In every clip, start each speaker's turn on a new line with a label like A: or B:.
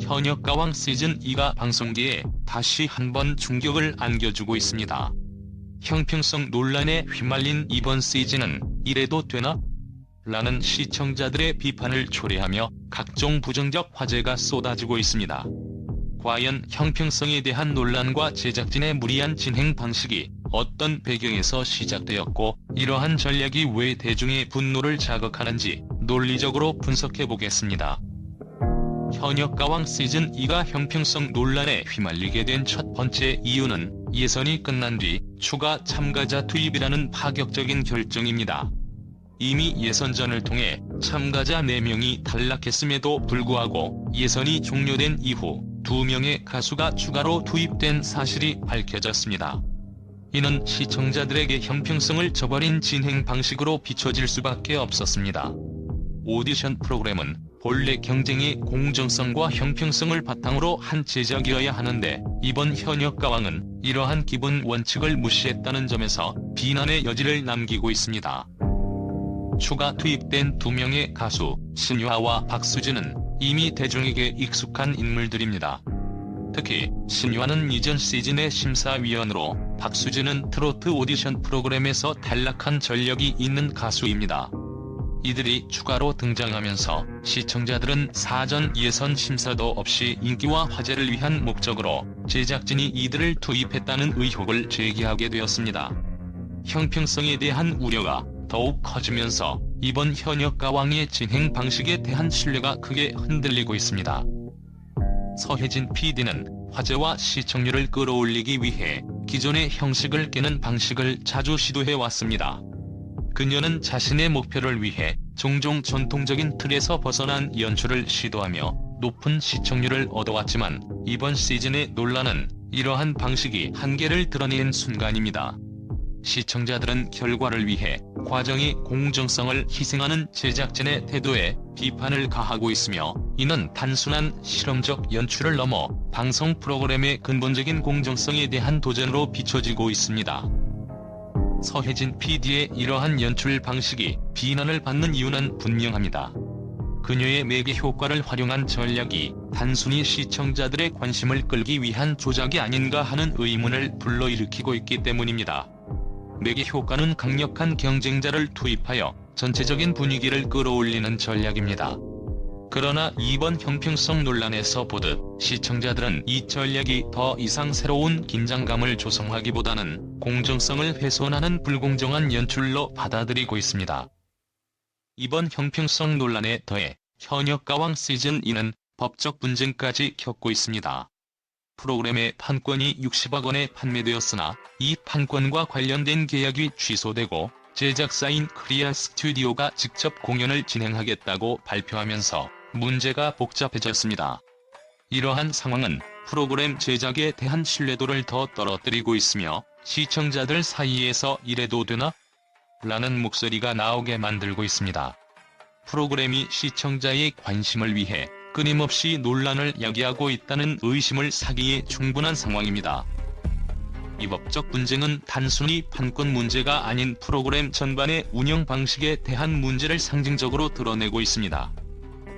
A: 현역가왕 시즌 2가 방송계에 다시 한번 충격을 안겨주고 있습니다. 형평성 논란에 휘말린 이번 시즌은 이래도 되나? 라는 시청자들의 비판을 초래하며 각종 부정적 화제가 쏟아지고 있습니다. 과연 형평성에 대한 논란과 제작진의 무리한 진행 방식이 어떤 배경에서 시작되었고 이러한 전략이 왜 대중의 분노를 자극하는지 논리적으로 분석해 보겠습니다. 현역 가왕 시즌 2가 형평성 논란에 휘말리게 된 첫 번째 이유는 예선이 끝난 뒤 추가 참가자 투입이라는 파격적인 결정입니다. 이미 예선전을 통해 참가자 4명이 탈락했음에도 불구하고 예선이 종료된 이후 2명의 가수가 추가로 투입된 사실이 밝혀졌습니다. 이는 시청자들에게 형평성을 저버린 진행 방식으로 비춰질 수밖에 없었습니다. 오디션 프로그램은 본래 경쟁의 공정성과 형평성을 바탕으로 한 제작이어야 하는데 이번 현역 가왕은 이러한 기본 원칙을 무시했다는 점에서 비난의 여지를 남기고 있습니다. 추가 투입된 두 명의 가수 신유아와 박수진은 이미 대중에게 익숙한 인물들입니다. 특히 신유아는 이전 시즌의 심사위원으로 박수진은 트로트 오디션 프로그램에서 탈락한 전력이 있는 가수입니다. 이들이 추가로 등장하면서 시청자들은 사전 예선 심사도 없이 인기와 화제를 위한 목적으로 제작진이 이들을 투입했다는 의혹을 제기하게 되었습니다. 형평성에 대한 우려가 더욱 커지면서 이번 현역 가왕의 진행 방식에 대한 신뢰가 크게 흔들리고 있습니다. 서혜진 PD는 화제와 시청률을 끌어올리기 위해 기존의 형식을 깨는 방식을 자주 시도해왔습니다. 그녀는 자신의 목표를 위해 종종 전통적인 틀에서 벗어난 연출을 시도하며 높은 시청률을 얻어왔지만 이번 시즌의 논란은 이러한 방식이 한계를 드러낸 순간입니다. 시청자들은 결과를 위해 과정의 공정성을 희생하는 제작진의 태도에 비판을 가하고 있으며 이는 단순한 실험적 연출을 넘어 방송 프로그램의 근본적인 공정성에 대한 도전으로 비춰지고 있습니다. 서혜진 PD의 이러한 연출 방식이 비난을 받는 이유는 분명합니다. 그녀의 매개 효과를 활용한 전략이 단순히 시청자들의 관심을 끌기 위한 조작이 아닌가 하는 의문을 불러일으키고 있기 때문입니다. 매개 효과는 강력한 경쟁자를 투입하여 전체적인 분위기를 끌어올리는 전략입니다. 그러나 이번 형평성 논란에서 보듯 시청자들은 이 전략이 더 이상 새로운 긴장감을 조성하기보다는 공정성을 훼손하는 불공정한 연출로 받아들이고 있습니다. 이번 형평성 논란에 더해 현역 가왕 시즌 2는 법적 분쟁까지 겪고 있습니다. 프로그램의 판권이 60억 원에 판매되었으나 이 판권과 관련된 계약이 취소되고 제작사인 크리아 스튜디오가 직접 공연을 진행하겠다고 발표하면서 문제가 복잡해졌습니다. 이러한 상황은 프로그램 제작에 대한 신뢰도를 더 떨어뜨리고 있으며 시청자들 사이에서 이래도 되나? 라는 목소리가 나오게 만들고 있습니다. 프로그램이 시청자의 관심을 위해 끊임없이 논란을 야기하고 있다는 의심을 사기에 충분한 상황입니다. 이 법적 분쟁은 단순히 판권 문제가 아닌 프로그램 전반의 운영 방식에 대한 문제를 상징적으로 드러내고 있습니다.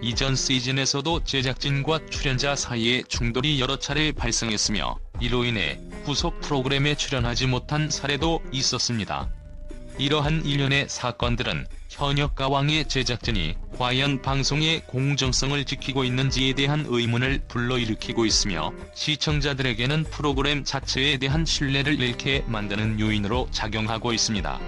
A: 이전 시즌에서도 제작진과 출연자 사이에 충돌이 여러 차례 발생했으며 이로 인해 후속 프로그램에 출연하지 못한 사례도 있었습니다. 이러한 일련의 사건들은 현역 가왕의 제작진이 과연 방송의 공정성을 지키고 있는지에 대한 의문을 불러일으키고 있으며 시청자들에게는 프로그램 자체에 대한 신뢰를 잃게 만드는 요인으로 작용하고 있습니다.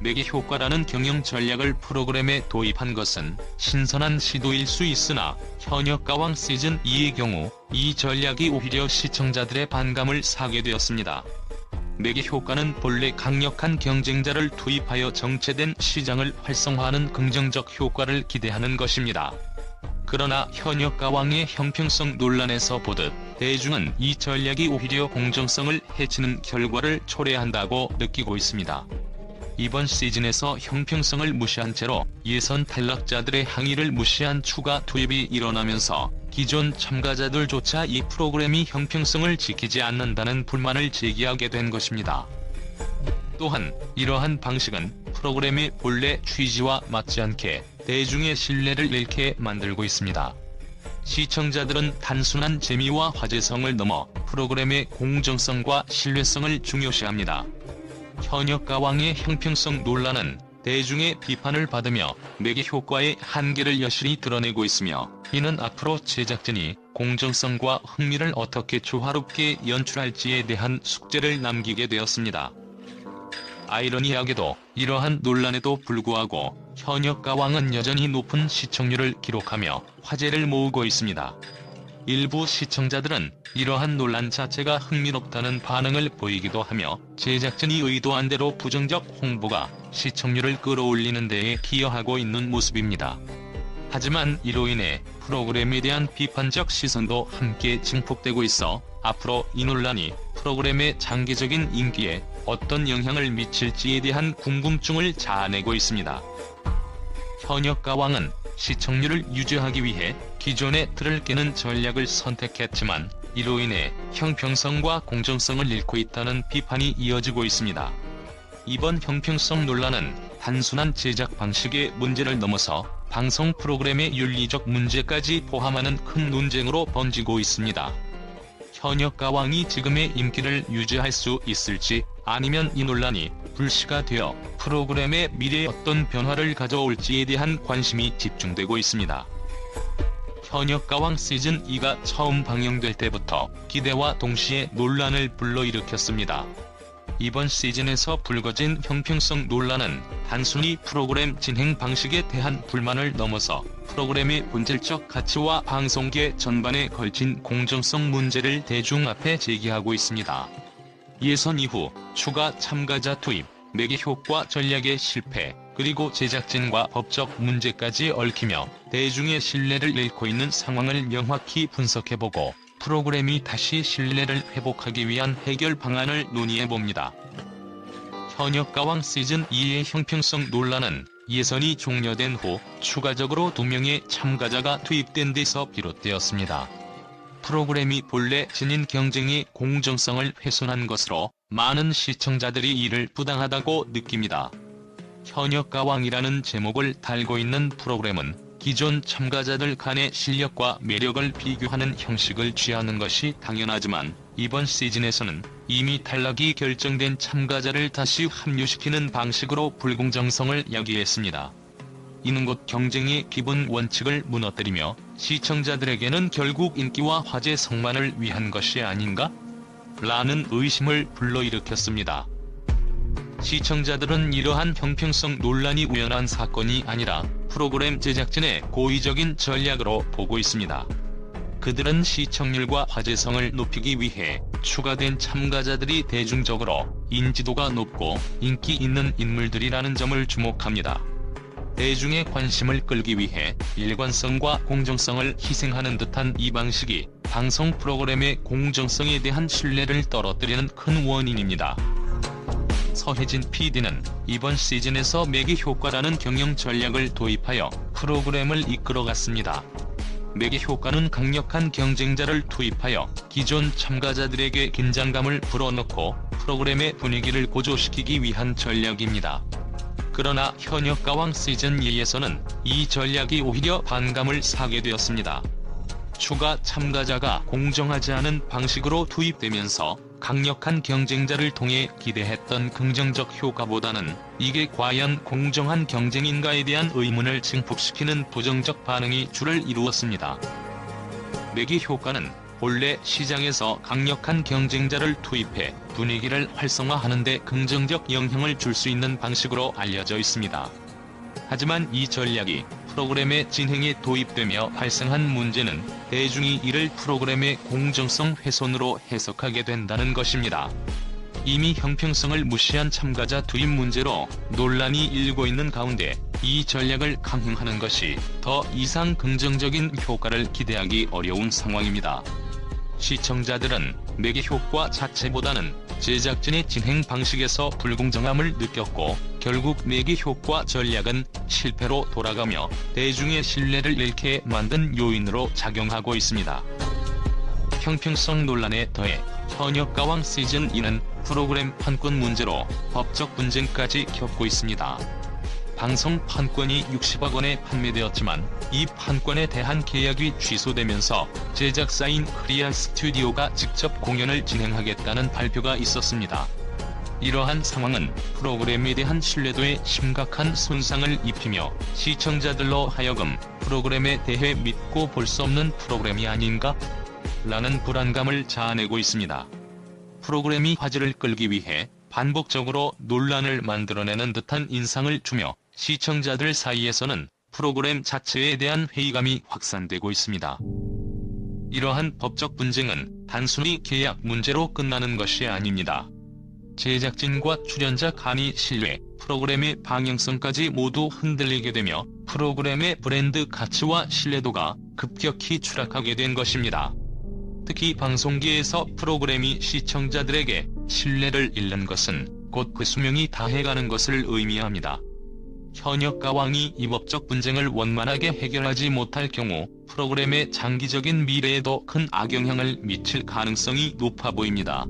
A: 매개 효과라는 경영 전략을 프로그램에 도입한 것은 신선한 시도일 수 있으나 현역가왕 시즌 2의 경우 이 전략이 오히려 시청자들의 반감을 사게 되었습니다. 매개 효과는 본래 강력한 경쟁자를 투입하여 정체된 시장을 활성화하는 긍정적 효과를 기대하는 것입니다. 그러나 현역 가왕의 형평성 논란에서 보듯 대중은 이 전략이 오히려 공정성을 해치는 결과를 초래한다고 느끼고 있습니다. 이번 시즌에서 형평성을 무시한 채로 예선 탈락자들의 항의를 무시한 추가 투입이 일어나면서 기존 참가자들조차 이 프로그램이 형평성을 지키지 않는다는 불만을 제기하게 된 것입니다. 또한 이러한 방식은 프로그램의 본래 취지와 맞지 않게 대중의 신뢰를 잃게 만들고 있습니다. 시청자들은 단순한 재미와 화제성을 넘어 프로그램의 공정성과 신뢰성을 중요시합니다. 현역 가왕의 형평성 논란은 대중의 비판을 받으며 매개 효과의 한계를 여실히 드러내고 있으며 이는 앞으로 제작진이 공정성과 흥미를 어떻게 조화롭게 연출할지에 대한 숙제를 남기게 되었습니다. 아이러니하게도 이러한 논란에도 불구하고 현역 가왕은 여전히 높은 시청률을 기록하며 화제를 모으고 있습니다. 일부 시청자들은 이러한 논란 자체가 흥미롭다는 반응을 보이기도 하며 제작진이 의도한 대로 부정적 홍보가 시청률을 끌어올리는 데에 기여하고 있는 모습입니다. 하지만 이로 인해 프로그램에 대한 비판적 시선도 함께 증폭되고 있어 앞으로 이 논란이 프로그램의 장기적인 인기에 어떤 영향을 미칠지에 대한 궁금증을 자아내고 있습니다. 현역 가왕은 시청률을 유지하기 위해 기존의 틀을 깨는 전략을 선택했지만 이로 인해 형평성과 공정성을 잃고 있다는 비판이 이어지고 있습니다. 이번 형평성 논란은 단순한 제작 방식의 문제를 넘어서 방송 프로그램의 윤리적 문제까지 포함하는 큰 논쟁으로 번지고 있습니다. 현역 가왕이 지금의 인기를 유지할 수 있을지 아니면 이 논란이 불씨가 되어 프로그램의 미래에 어떤 변화를 가져올지에 대한 관심이 집중되고 있습니다. 현역 가왕 시즌 2가 처음 방영될 때부터 기대와 동시에 논란을 불러일으켰습니다. 이번 시즌에서 불거진 형평성 논란은 단순히 프로그램 진행 방식에 대한 불만을 넘어서 프로그램의 본질적 가치와 방송계 전반에 걸친 공정성 문제를 대중 앞에 제기하고 있습니다. 예선 이후 추가 참가자 투입, 매개 효과 전략의 실패, 그리고 제작진과 법적 문제까지 얽히며 대중의 신뢰를 잃고 있는 상황을 명확히 분석해보고 프로그램이 다시 신뢰를 회복하기 위한 해결 방안을 논의해봅니다. 현역 가왕 시즌 2의 형평성 논란은 예선이 종료된 후 추가적으로 2명의 참가자가 투입된 데서 비롯되었습니다. 프로그램이 본래 진인 경쟁의 공정성을 훼손한 것으로 많은 시청자들이 이를 부당하다고 느낍니다. 현역 가왕이라는 제목을 달고 있는 프로그램은 기존 참가자들 간의 실력과 매력을 비교하는 형식을 취하는 것이 당연하지만 이번 시즌에서는 이미 탈락이 결정된 참가자를 다시 합류시키는 방식으로 불공정성을 야기했습니다. 이는 곧 경쟁의 기본 원칙을 무너뜨리며 시청자들에게는 결국 인기와 화제 성만을 위한 것이 아닌가? 라는 의심을 불러일으켰습니다. 시청자들은 이러한 형평성 논란이 우연한 사건이 아니라 프로그램 제작진의 고의적인 전략으로 보고 있습니다. 그들은 시청률과 화제성을 높이기 위해 추가된 참가자들이 대중적으로 인지도가 높고 인기 있는 인물들이라는 점을 주목합니다. 대중의 관심을 끌기 위해 일관성과 공정성을 희생하는 듯한 이 방식이 방송 프로그램의 공정성에 대한 신뢰를 떨어뜨리는 큰 원인입니다. 서혜진 PD는 이번 시즌에서 매기 효과라는 경영 전략을 도입하여 프로그램을 이끌어갔습니다. 매기 효과는 강력한 경쟁자를 투입하여 기존 참가자들에게 긴장감을 불어넣고 프로그램의 분위기를 고조시키기 위한 전략입니다. 그러나 현역 가왕 시즌 2에서는 이 전략이 오히려 반감을 사게 되었습니다. 추가 참가자가 공정하지 않은 방식으로 투입되면서 강력한 경쟁자를 통해 기대했던 긍정적 효과보다는 이게 과연 공정한 경쟁인가에 대한 의문을 증폭시키는 부정적 반응이 줄을 이루었습니다. 매기 효과는 본래 시장에서 강력한 경쟁자를 투입해 분위기를 활성화하는 데 긍정적 영향을 줄 수 있는 방식으로 알려져 있습니다. 하지만 이 전략이 프로그램의 진행에 도입되며 발생한 문제는 대중이 이를 프로그램의 공정성 훼손으로 해석하게 된다는 것입니다. 이미 형평성을 무시한 참가자 투입 문제로 논란이 일고 있는 가운데 이 전략을 강행하는 것이 더 이상 긍정적인 효과를 기대하기 어려운 상황입니다. 시청자들은 매개 효과 자체보다는 제작진의 진행 방식에서 불공정함을 느꼈고 결국 매개 효과 전략은 실패로 돌아가며 대중의 신뢰를 잃게 만든 요인으로 작용하고 있습니다. 형평성 논란에 더해 현역 가왕 시즌 2는 프로그램 판권 문제로 법적 분쟁까지 겪고 있습니다. 방송 판권이 60억 원에 판매되었지만 이 판권에 대한 계약이 취소되면서 제작사인 크리아 스튜디오가 직접 공연을 진행하겠다는 발표가 있었습니다. 이러한 상황은 프로그램에 대한 신뢰도에 심각한 손상을 입히며 시청자들로 하여금 프로그램에 대해 믿고 볼 수 없는 프로그램이 아닌가? 라는 불안감을 자아내고 있습니다. 프로그램이 화제를 끌기 위해 반복적으로 논란을 만들어내는 듯한 인상을 주며 시청자들 사이에서는 프로그램 자체에 대한 회의감이 확산되고 있습니다. 이러한 법적 분쟁은 단순히 계약 문제로 끝나는 것이 아닙니다. 제작진과 출연자 간의 신뢰, 프로그램의 방향성까지 모두 흔들리게 되며 프로그램의 브랜드 가치와 신뢰도가 급격히 추락하게 된 것입니다. 특히 방송계에서 프로그램이 시청자들에게 신뢰를 잃는 것은 곧 그 수명이 다해가는 것을 의미합니다. 현역 가왕이 이 법적 분쟁을 원만하게 해결하지 못할 경우 프로그램의 장기적인 미래에도 큰 악영향을 미칠 가능성이 높아 보입니다.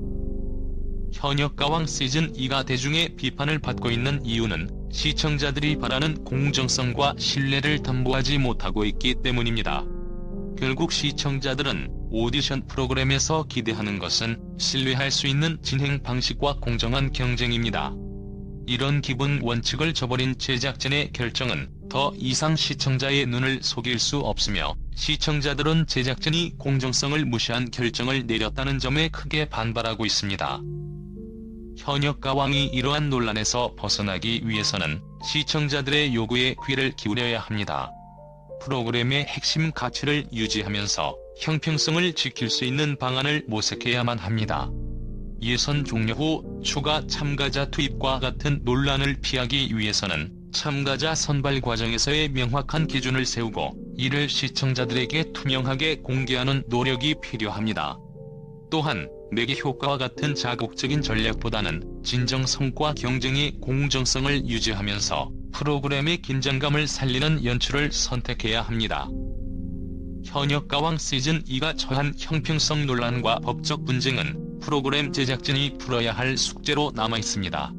A: 현역 가왕 시즌 2가 대중의 비판을 받고 있는 이유는 시청자들이 바라는 공정성과 신뢰를 담보하지 못하고 있기 때문입니다. 결국 시청자들은 오디션 프로그램에서 기대하는 것은 신뢰할 수 있는 진행 방식과 공정한 경쟁입니다. 이런 기본 원칙을 저버린 제작진의 결정은 더 이상 시청자의 눈을 속일 수 없으며 시청자들은 제작진이 공정성을 무시한 결정을 내렸다는 점에 크게 반발하고 있습니다. 현역 가왕이 이러한 논란에서 벗어나기 위해서는 시청자들의 요구에 귀를 기울여야 합니다. 프로그램의 핵심 가치를 유지하면서 형평성을 지킬 수 있는 방안을 모색해야만 합니다. 예선 종료 후 추가 참가자 투입과 같은 논란을 피하기 위해서는 참가자 선발 과정에서의 명확한 기준을 세우고 이를 시청자들에게 투명하게 공개하는 노력이 필요합니다. 또한 매개 효과와 같은 자극적인 전략보다는 진정 성과 경쟁의 공정성을 유지하면서 프로그램의 긴장감을 살리는 연출을 선택해야 합니다. 현역 가왕 시즌 2가 처한 형평성 논란과 법적 분쟁은 프로그램 제작진이 풀어야 할 숙제로 남아 있습니다.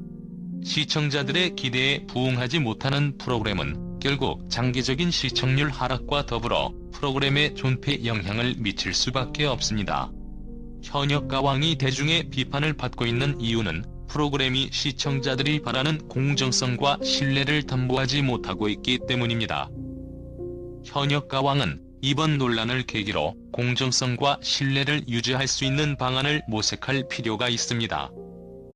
A: 시청자들의 기대에 부응하지 못하는 프로그램은 결국 장기적인 시청률 하락과 더불어 프로그램의 존폐 영향을 미칠 수밖에 없습니다. 현역 가왕이 대중의 비판을 받고 있는 이유는 프로그램이 시청자들이 바라는 공정성과 신뢰를 담보하지 못하고 있기 때문입니다. 현역 가왕은 이번 논란을 계기로 공정성과 신뢰를 유지할 수 있는 방안을 모색할 필요가 있습니다.